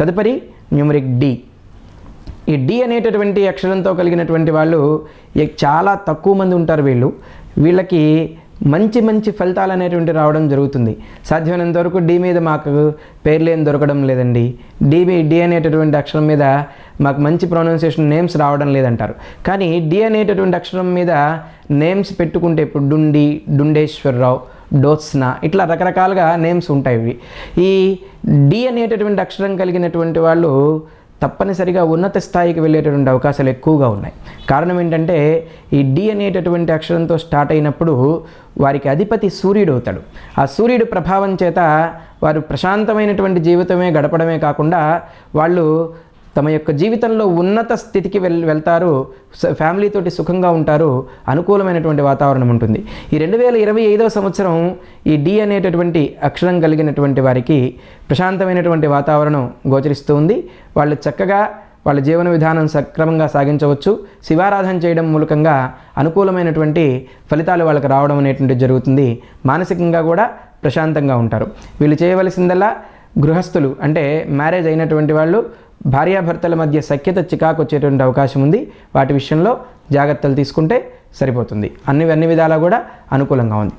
తదుపరి numeric D. ఈ D అనేటటువంటి అక్షరంతో కలిగినటువంటి వాళ్ళు చాలా తక్కువ మంది ఉంటారు వీళ్ళు. వీళ్ళకి మంచి మంచి ఫలితాలు అనేటువంటి రావడం జరుగుతుంది. సాధ్యమైనంత వరకు డి మీద మాకు పేర్లేని దొరకడం లేదండి. డి మీ డి అనేటటువంటి అక్షరం మీద మాకు మంచి ప్రొనౌన్సియేషన్ నేమ్స్ రావడం లేదంటారు. కానీ డి అనేటటువంటి అక్షరం మీద నేమ్స్ పెట్టుకుంటే ఇప్పుడు డుండి డుండేశ్వరరావు డోత్స్నా. ఇట్లా రకరకాలుగా నేమ్స్ ఉంటాయి ఇవి ఈ డి అనేటటువంటి అక్షరం కలిగినటువంటి వాళ్ళు తప్పనిసరిగా ఉన్నత స్థాయికి వెళ్ళేటటువంటి అవకాశాలు ఎక్కువగా ఉన్నాయి. కారణం ఏంటంటే ఈ డి అనేటటువంటి అక్షరంతో స్టార్ట్ అయినప్పుడు వారికి అధిపతి సూర్యుడు అవుతాడు. ఆ సూర్యుడు ప్రభావం చేత వారు ప్రశాంతమైనటువంటి జీవితమే గడపడమే కాకుండా వాళ్ళు తమ యొక్క జీవితంలో ఉన్నత స్థితికి వెల్ వెళ్తారు స- ఫ్యామిలీతోటి సుఖంగా ఉంటారు అనుకూలమైనటువంటి వాతావరణం ఉంటుంది. ఈ రెండు వేల ఇరవై ఐదవ సంవత్సరం ఈ డి అనేటటువంటి అక్షరం కలిగినటువంటి వారికి ప్రశాంతమైనటువంటి వాతావరణం గోచరిస్తూ ఉంది. వాళ్ళు చక్కగా వాళ్ళ జీవన విధానం సక్రమంగా సాగించవచ్చు. శివారాధన చేయడం మూలకంగా అనుకూలమైనటువంటి ఫలితాలు వాళ్ళకి రావడం అనేటువంటిది జరుగుతుంది. మానసికంగా కూడా ప్రశాంతంగా ఉంటారు. వీళ్ళు చేయవలసిందల్లా గృహస్థులు అంటే మ్యారేజ్ అయినటువంటి వాళ్ళు భార్యాభర్తల మధ్య సఖ్యత చికాకు వచ్చేటువంటి అవకాశం ఉంది. వాటి విషయంలో జాగ్రత్తలు తీసుకుంటే సరిపోతుంది. అన్ని అన్ని విధాలా కూడా అనుకూలంగా ఉంది.